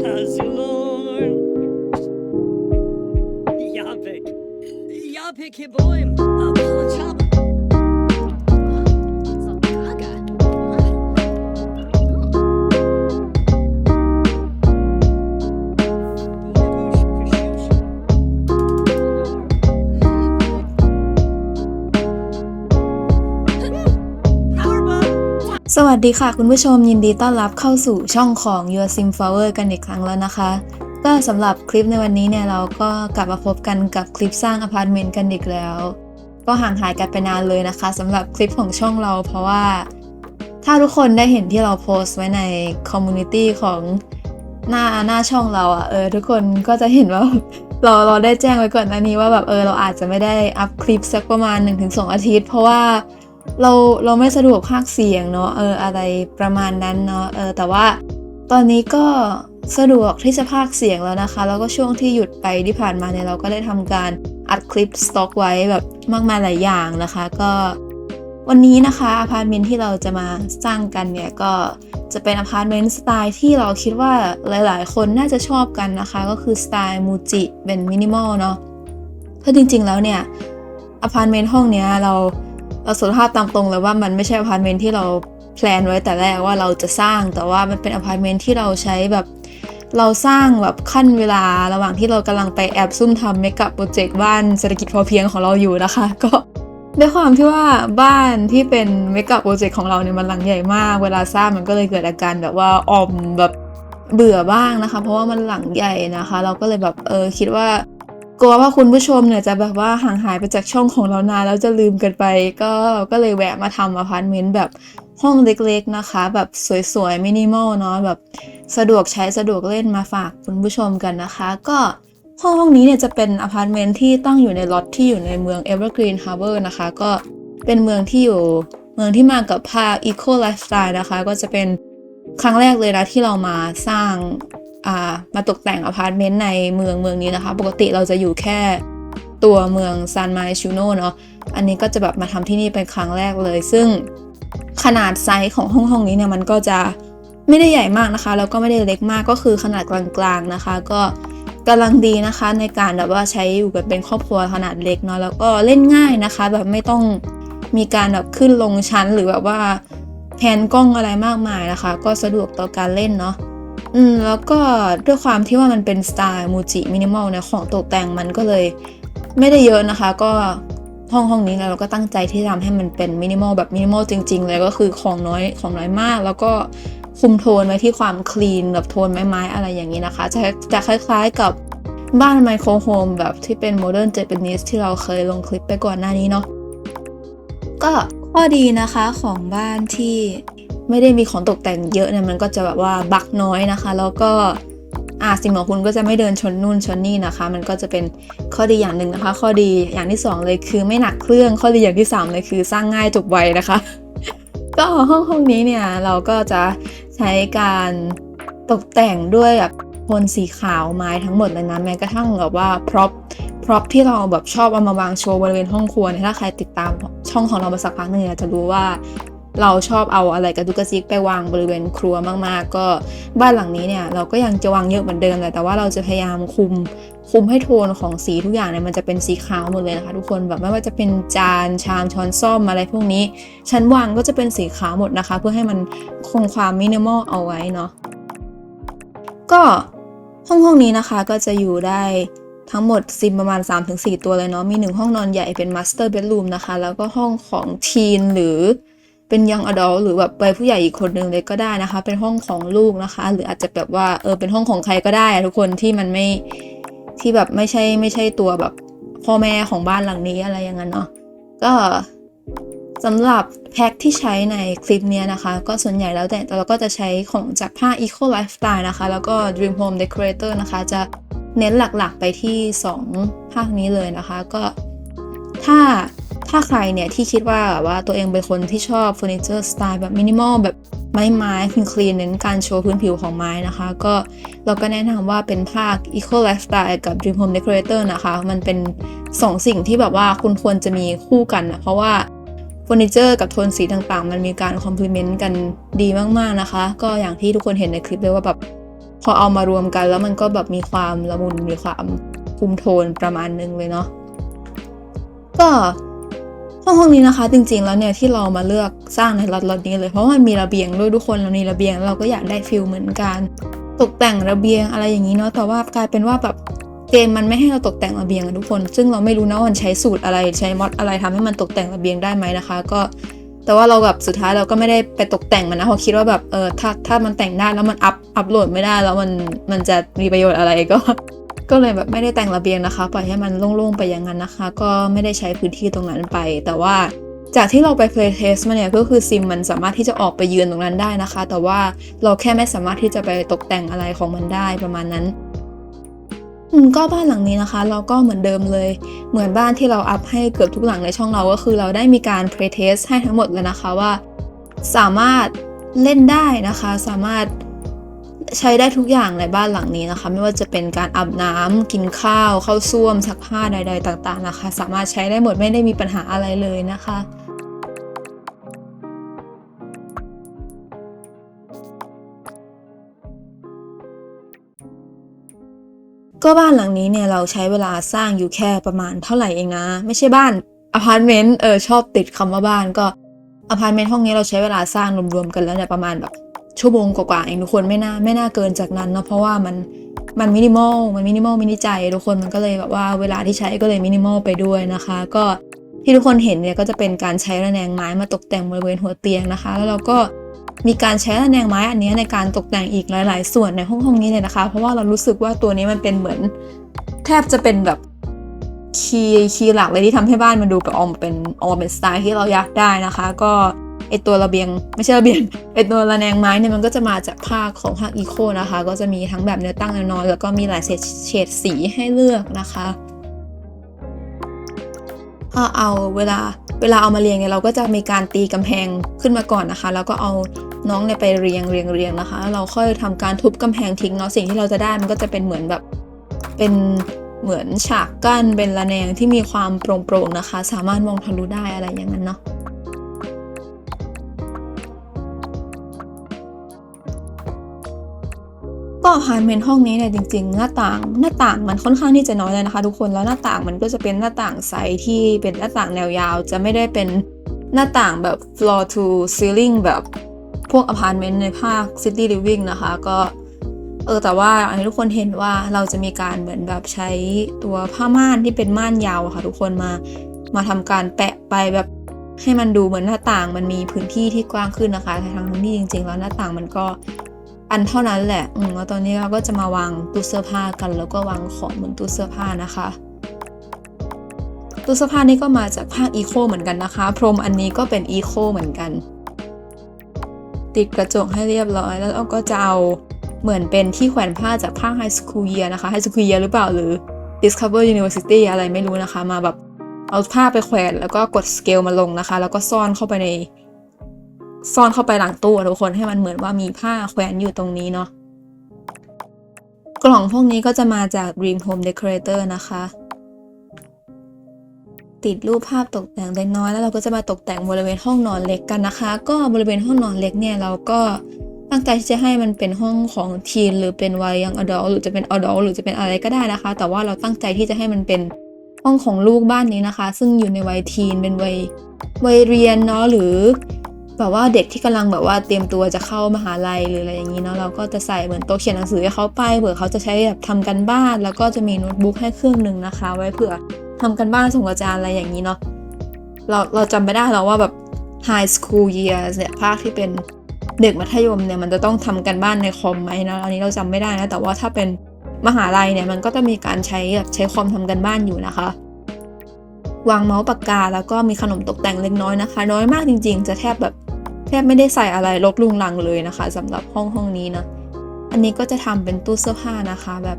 Azulon. Yapik. Yapik hiboim. วัสดีค่ะคุณผู้ชมยินดีต้อนรับเข้าสู่ช่องของ Your Sim Flower กันอีกครั้งแล้วนะคะ ก็สำหรับคลิปในวันนี้เนี่ยเราก็กลับมาพบกันกับคลิปสร้างอพาร์ตเมนต์กันอีกแล้ว ก็ห่างหายกันไปนานเลยนะคะสำหรับคลิปของช่องเราเพราะว่า ถ้าทุกคนได้เห็นที่เราโพสต์ไว้ในคอมมูนิตี้ของหน้าหน้าช่องเราอะเออทุกคนก็จะเห็นว่าเราเราได้แจ้งไว้ก่อนหน้านี้ว่าแบบเออเราอาจจะไม่ได้อัพคลิปสักประมาณ 1-2 อาทิตย์ เพราะว่า เราเราไม่สะดวกภาคเสียงเนาะเอออะไรประมาณนั้นเนาะเออแต่ว่าตอนนี้ก็สะดวกที่จะภาคเสียงแล้วนะคะ แล้วก็ช่วงที่หยุดไปที่ผ่านมาเนี่ยเราก็ได้ทำการอัดคลิปสต็อกไว้แบบมากมายหลายอย่างนะคะ ก็วันนี้นะคะอพาร์ตเมนต์ที่เราจะมาสร้างกันเนี่ยก็จะเป็นอพาร์ตเมนต์สไตล์ที่เราคิดว่าหลายๆ คนน่าจะชอบกันนะคะ ก็คือสไตล์มูจิเป็นมินิมอลเนาะเพราะจริงๆแล้วเนี่ยอพาร์ตเมนต์ห้องเนี้ยเรา เราสารภาพตามตรงเลยว่ามันไม่ใช่อพาร์ตเมนต์ที่เราแพลนไว้แต่แรกว่าเราจะสร้างแต่ว่ามันเป็นอพาร์ตเมนต์ที่เราใช้แบบ เราสร้างแบบขั้นเวลาระหว่างที่เรากำลังไปแอบซุ่มทำเมกะโปรเจกต์บ้านเศรษฐกิจพอเพียงของเราอยู่นะคะ ก็ด้วยความที่ว่าบ้านที่เป็นเมกะโปรเจกต์ของเราเนี่ยมันหลังใหญ่มาก เวลาสร้างมันก็เลยเกิดอาการแบบว่าออมแบบเบื่อบ้างนะคะ เพราะว่ามันหลังใหญ่นะคะ เราก็เลยแบบเออคิดว่า กลัวว่าคุณผู้ชมเนี่ยจะแบบว่าห่างหายไปจากช่องของเรานานแล้วจะลืมกันไป ก็ก็เลยแวะมาทำอพาร์ตเมนต์แบบห้องเล็กๆนะคะ แบบสวยๆมินิมอลเนาะแบบสะดวกใช้สะดวกเล่นมาฝากคุณผู้ชมกันนะคะ ก็ห้องห้องนี้เนี่ยจะเป็นอพาร์ตเมนต์ที่ตั้งอยู่ในล็อตที่อยู่ในเมือง Evergreen Harbor นะคะ ก็เป็นเมืองที่อยู่เมืองที่มากับภาค Eco Lifestyle นะคะ ก็จะเป็นครั้งแรกเลยนะที่เรามาสร้าง มาตกแต่งอพาร์ตเมนต์ในเมืองเมืองนี้นะคะ ปกติเราจะอยู่แค่ตัวเมืองซานมาชูโนเนาะอันนี้ก็จะแบบมาทำที่นี่เป็นครั้งแรกเลย ซึ่งขนาดไซส์ของห้องห้องนี้เนี่ยมันก็จะไม่ได้ใหญ่มากนะคะ แล้วก็ไม่ได้เล็กมากก็คือขนาดกลางๆนะคะ ก็กำลังดีนะคะในการแบบว่าใช้อยู่กันเป็นครอบครัวขนาดเล็กเนาะแล้วก็เล่นง่ายนะคะ แบบไม่ต้องมีการแบบขึ้นลงชั้นหรือแบบว่าแพนกล้องอะไรมากมายนะคะ ก็สะดวกต่อการเล่นเนาะ อืมแล้วก็ด้วยความที่ว่ามันเป็นสไตล์มูจิมินิมอลเนี่ยของตกแต่งมันก็เลยไม่ได้เยอะนะคะ ก็ห้องห้องนี้เราก็ตั้งใจที่จะทำให้มันเป็นมินิมอลแบบมินิมอลจริง ๆ เลยก็คือของน้อยของน้อยมาก แล้วก็คุมโทนไว้ที่ความคลีนแบบโทนไม้ๆอะไรอย่างนี้นะคะ จะจะคล้ายๆกับบ้านไมโครโฮมแบบที่เป็นโมเดิร์นเจแปนิสที่เราเคยลงคลิปไปก่อนหน้านี้เนาะก็ข้อดีนะคะของบ้านที่ ไม่ได้มีของตกแต่งเยอะเนี่ยมันก็จะแบบว่าบักน้อยนะคะ แล้วก็อ่าสิ่งของคุณก็จะไม่เดินชนนู่นชนนี่นะคะ มันก็จะเป็นข้อดีอย่างหนึ่งนะคะ ข้อดีอย่างที่สองเลยคือไม่หนักเครื่องข้อดีอย่างที่สามเลยคือสร้างง่ายจบไวนะคะ ก็ห้องห้องนี้เนี่ยเราก็จะใช้การตกแต่งด้วยแบบโทนสีขาวไม้ทั้งหมดเลยนะแม้กระทั่งแบบว่าพร็อพพร็อพที่เราแบบชอบเอามาวางโชว์บริเวณห้องครัวเนี่ยถ้าใครติดตามช่องของเรามาสักพักหนึงเนี่ยจะรู้ว่า เราชอบเอาอะไรกระดุกกระซิกไปวางบริเวณครัวมากๆ ก็บ้านหลังนี้เนี่ยเราก็ยังจะวางเยอะเหมือนเดิมแหละแต่ว่าเราจะพยายามคุมคุมให้โทนของสีทุกอย่างเนี่ยมันจะเป็นสีขาวหมดเลยนะคะทุกคนแบบไม่ว่าจะเป็นจานชามช้อนซ่อมอะไรพวกนี้ ชั้นวางก็จะเป็นสีขาวหมดนะคะ เพื่อให้มันคงความมินิมอลเอาไว้เนาะก็ห้องห้องนี้นะคะก็จะอยู่ได้ทั้งหมดซิมประมาณ 3-4 ตัวเลยเนาะมีหนึ่งห้องนอนใหญ่เป็นมาสเตอร์เบดรูมนะคะ แล้วก็ห้องของทีนหรือ เป็นยังอด l หรือแบบไปผู้ใหญ่อีกคนนึงเลยก็ได้นะคะ เป็นห้องของลูกนะคะ หรืออาจจะแบบว่าเออเป็นห้องของใครก็ได้อะทุกคนที่มันไม่ที่แบบไม่ใช่ไม่ใช่ตัวแบบพ่อแม่ของบ้านหลังนี้อะไรอย่างนั้นเนาะก็สำหรับแพ็คที่ใช้ในคลิปเนี้ยนะคะ ก็ส่วนใหญ่แล้วแต่แต่เราก็จะใช้ของจากผ้า Eco Lifestyle นะคะ แล้วก็ Dream Home Decorator นะคะ จะเน้นหลักๆไปที่ 2 ภาคนี้เลยนะคะ ก็ถ้า ถ้าใครเนี่ยที่คิดว่าแบบว่าตัวเองเป็นคนที่ชอบเฟอร์นิเจอร์สไตล์แบบมินิมอลแบบไม้ไม้คลีนคลีนเน้นการโชว์พื้นผิวของไม้นะคะ ก็เราก็แนะนำว่าเป็นภาค Eco Lifestyle กับ Dream Home Decorator นะคะ มันเป็น2สิ่งที่แบบว่าคุณควรจะมีคู่กันนะเพราะว่าเฟอร์นิเจอร์กับโทนสีต่างๆ มันมีการคอมพลีเมนต์กันดีมากๆนะคะ ก็อย่างที่ทุกคนเห็นในคลิปเลยว่าแบบพอเอามารวมกันแล้วมันก็แบบมีความละมุนมีความคุมโทนประมาณนึงเลยเนาะก็ ห้องห้องนี้นะคะ จริงๆแล้วเนี่ยที่เรามาเลือกสร้างในล็อตๆนี้เลยเพราะมันมีระเบียงด้วยทุกคนเรามีระเบียงเราก็อยากได้ฟิลเหมือนกัน ตกแต่งระเบียงอะไรอย่างนี้เนาะแต่ว่ากลายเป็นว่าแบบเกมมันไม่ให้เราตกแต่งระเบียงอะทุกคน ซึ่งเราไม่รู้นะว่ามันใช้สูตรอะไรใช้มอดอะไรทำให้มันตกแต่งระเบียงได้ไหมนะคะ ก็ แต่ว่าเราแบบสุดท้ายเราก็ไม่ได้ไปตกแต่งมันนะเพราะคิดว่าแบบเออถ้าถ้ามันแต่งได้แล้วมันอัพอัพโหลดไม่ได้แล้วมันมันจะมีประโยชน์อะไรก็ ก็เลยแบบไม่ได้แต่งระเบียงนะคะ ปล่อยให้มันโล่งๆไปอย่างนั้นนะคะ ก็ไม่ได้ใช้พื้นที่ตรงนั้นไป แต่ว่าจากที่เราไป play test มาเนี่ยก็คือซิมมันสามารถที่จะออกไปยืนตรงนั้นได้นะคะ แต่ว่าเราแค่ไม่สามารถที่จะไปตกแต่งอะไรของมันได้ประมาณนั้นก็บ้านหลังนี้นะคะ เราก็เหมือนเดิมเลย เหมือนบ้านที่เราอัพให้เกือบทุกหลังในช่องเราก็คือเราได้มีการ play test ให้ทั้งหมดแล้วนะคะว่า สามารถเล่นได้นะคะ สามารถ ใช้ได้ทุกอย่างในบ้านหลังนี้นะคะ ไม่ว่าจะเป็นการอาบน้ำกินข้าวเข้าส้วมซักผ้าใด ๆ ต่าง ๆนะคะ สามารถใช้ได้หมดไม่ได้มีปัญหาอะไรเลยนะคะก็บ้านหลังนี้เนี่ยเราใช้เวลาสร้างอยู่แค่ประมาณเท่าไหร่เองนะ ไม่ใช่บ้านอพาร์ตเมนต์เออชอบติดคำว่าบ้านก็อพาร์ตเมนต์ห้องนี้เราใช้เวลาสร้างรวมๆกันแล้วเนี่ยประมาณแบบ ชั่วโมงกว่าๆเองทุกคนไม่น่าไม่น่าเกินจากนั้นเนาะเพราะว่ามันมันมินิมอลมันมินิมอลมินิใจทุกคนมันก็เลยแบบว่าเวลาที่ใช้ก็เลยมินิมอลไปด้วยนะคะ ก็ที่ทุกคนเห็นเนี่ยก็จะเป็นการใช้ระแนงไม้มาตกแต่งบริเวณหัวเตียงนะคะ แล้วเราก็มีการใช้ระแนงไม้อันนี้ในการตกแต่งอีกหลาย ๆ ส่วนในห้องห้องนี้เลยนะคะ เพราะว่าเรารู้สึกว่าตัวนี้มันเป็นเหมือน แทบจะเป็นแบบคีย์คีย์หลักเลยที่ทำให้บ้านมันดูแบบออกมาเป็นออกมาเป็นสไตล์ที่เราอยากได้นะคะ ก็ ไอตัวระเบียง ไม่ใช่ระเบียงไอตัวระแนงไม้เนี่ยมันก็จะมาจากภาคของภาคอีโคนะคะ ก็จะมีทั้งแบบเนื้อตั้งเนื้อนอนแล้วก็มีหลายเฉดสีให้เลือกนะคะพอเอาเวลาเวลาเอามาเรียงเนี่ยเราก็จะมีการตีกำแพงขึ้นมาก่อนนะคะ แล้วก็เอาน้องเนี่ยไปเรียงเรียงเรียงนะคะ เราค่อยทำการทุบกำแพงทิ้งเนาะสิ่งที่เราจะได้มันก็จะเป็นเหมือนแบบเป็นเหมือนฉากกั้นเป็นระแนงที่มีความโปร่งๆนะคะ สามารถมองทะลุได้อะไรอย่างนั้นเนาะ ก็อพาร์ตเมนต์ห้องนี้เนี่ยจริงๆ หน้าต่างหน้าต่างมันค่อนข้างที่จะน้อยเลยนะคะ ทุกคนแล้วหน้าต่างมันก็จะเป็นหน้าต่างไซส์ที่เป็นหน้าต่างแนวยาว จะไม่ได้เป็นหน้าต่างแบบ floor to ceiling แบบพวกอพาร์ตเมนต์ในภาค city living นะคะ ก็เออแต่ว่าอันนี้ทุกคนเห็นว่าเราจะมีการเหมือนแบบใช้ตัวผ้าม่านที่เป็นม่านยาวะค่ะ ทุกคนมามาทำการแปะไปแบบให้มันดูเหมือนหน้าต่างมันมีพื้นที่ที่กว้างขึ้นนะคะทั้งที่จริง ๆ แล้วหน้าต่างมันก็ อันเท่านั้นแหละอืมแล้วตอนนี้เราก็จะมาวางตู้เสื้อผ้ากัน แล้วก็วางของบนตู้เสื้อผ้านะคะตู้เสื้อผ้านี่ก็มาจากภาคอีโคเหมือนกันนะคะ พรมอันนี้ก็เป็นอีโคเหมือนกัน ติดกระจกให้เรียบร้อย แล้วเราก็จะเอาเหมือนเป็นที่แขวนผ้าจากภาค High School Year นะคะ High School Year หรือเปล่าหรือ Discover University อะไรไม่รู้นะคะ มาแบบเอาผ้าไปแขวนแล้วก็กดสเกลมาลงนะคะ แล้วก็ซ่อนเข้าไปใน ซ่อนเข้าไปหลังตู้อะทุกคนให้มันเหมือนว่ามีผ้าแขวนอยู่ตรงนี้เนาะกล่องพวกนี้ก็จะมาจาก Dream Home Decorator นะคะ ติดรูปภาพตกแต่งเล็กน้อยแล้วเราก็จะมาตกแต่งบริเวณห้องนอนเล็กกันนะคะ ก็บริเวณห้องนอนเล็กเนี่ยเราก็ตั้งใจที่จะให้มันเป็นห้องของทีนหรือเป็นวัยยังอดอลหรือจะเป็นอดอลหรือจะเป็นอะไรก็ได้นะคะ แต่ว่าเราตั้งใจที่จะให้มันเป็นห้องของลูกบ้านนี้นะคะ ซึ่งอยู่ในวัยทีนเป็นวัยวัยเรียนเนาะหรือ แบบว่าเด็กที่กำลังแบบว่าเตรียมตัวจะเข้ามหาลัยหรืออะไรอย่างนี้เนาะเราก็จะใส่เหมือนโต๊ะเขียนหนังสือให้เขาไปเผื่อเขาจะใช้แบบทำกันบ้าน แล้วก็จะมีโน้ตบุ๊กให้เครื่องหนึ่งนะคะ ไว้เผื่อทำกันบ้านส่งอาจารย์อะไรอย่างนี้เนาะเราเราจำไม่ได้แล้วว่าแบบ high school years เนี่ยภาคที่เป็นเด็กมัธยมเนี่ยมันจะต้องทำกันบ้านในคอมไหมนะอันนี้เราจำไม่ได้นะแต่ว่าถ้าเป็นมหาลัยเนี่ยมันก็จะมีการใช้แบบใช้คอมทำกันบ้านอยู่นะคะ วางเมาส์ปากกาแล้วก็มีขนมตกแต่งเล็กน้อยนะคะ น้อยมากจริง ๆ จะแทบแบบ ทบไม่ได้ใส่อะไรลกลุงลังเลยนะคะสำหรับห้องห้องนี้นะ อันนี้ก็จะทำเป็นตู้เสื้อผ้านะคะแบบ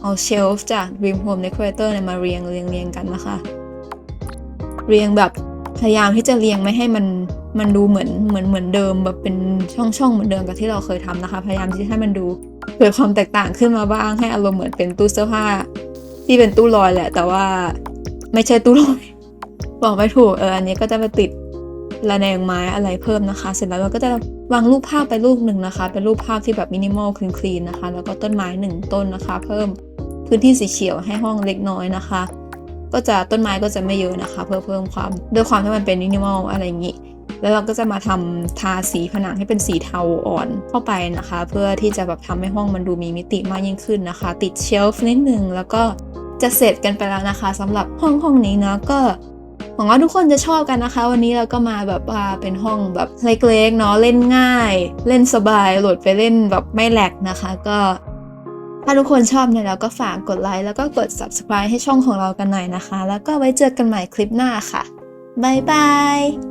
เอาเชลฟ์จาก Dream Home Decorator เนี่ยมาเรียงเรียงเรียงกันนะคะ เรียงแบบพยายามที่จะเรียงไม่ให้มันมันดูเหมือนเหมือนเหมือนเดิมแบบเป็นช่องช่องเหมือนเดิมกับที่เราเคยทำนะคะ พยายามที่จะให้มันดูเกิดความแตกต่างขึ้นมาบ้างให้อารมณ์เหมือนเป็นตู้เสื้อผ้า ที่เป็นตู้ลอยแหละ แต่ว่าไม่ใช่ตู้ลอยบอกไม่ถูกเอออันนี้ก็จะมาติด ระแนงไม้อะไรเพิ่มนะคะ เสร็จแล้วเราก็จะวางรูปภาพไปรูปหนึ่งนะคะ เป็นรูปภาพที่แบบมินิมอลคลีนๆนะคะ แล้วก็ต้นไม้หนึ่งต้นนะคะ เพิ่มพื้นที่สีเขียวให้ห้องเล็กน้อยนะคะ ก็จะต้นไม้ก็จะไม่เยอะนะคะ เพื่อเพิ่มความด้วยความที่มันเป็นมินิมอลอะไรอย่างนี้แล้วเราก็จะมาทำทาสีผนังให้เป็นสีเทาอ่อนเข้าไปนะคะ เพื่อที่จะแบบทำให้ห้องมันดูมีมิติมากยิ่งขึ้นนะคะ ติดเชลฟ์นิดนึงแล้วก็จะเสร็จกันไปแล้วนะคะสำหรับห้องห้องนี้เนาะก็ หวังว่าทุกคนจะชอบกันนะคะ วันนี้เราก็มาแบบว่าเป็นห้องแบบเล็กๆเนาะเล่นง่าย เล่นสบายโหลดไปเล่นแบบไม่แหลกนะคะ ก็ถ้าทุกคนชอบเนี่ยเราก็ฝากกดไลค์แล้วก็กด subscribe ให้ช่องของเรากันหน่อยนะคะ แล้วก็ไว้เจอกันใหม่คลิปหน้าค่ะบ๊ายบาย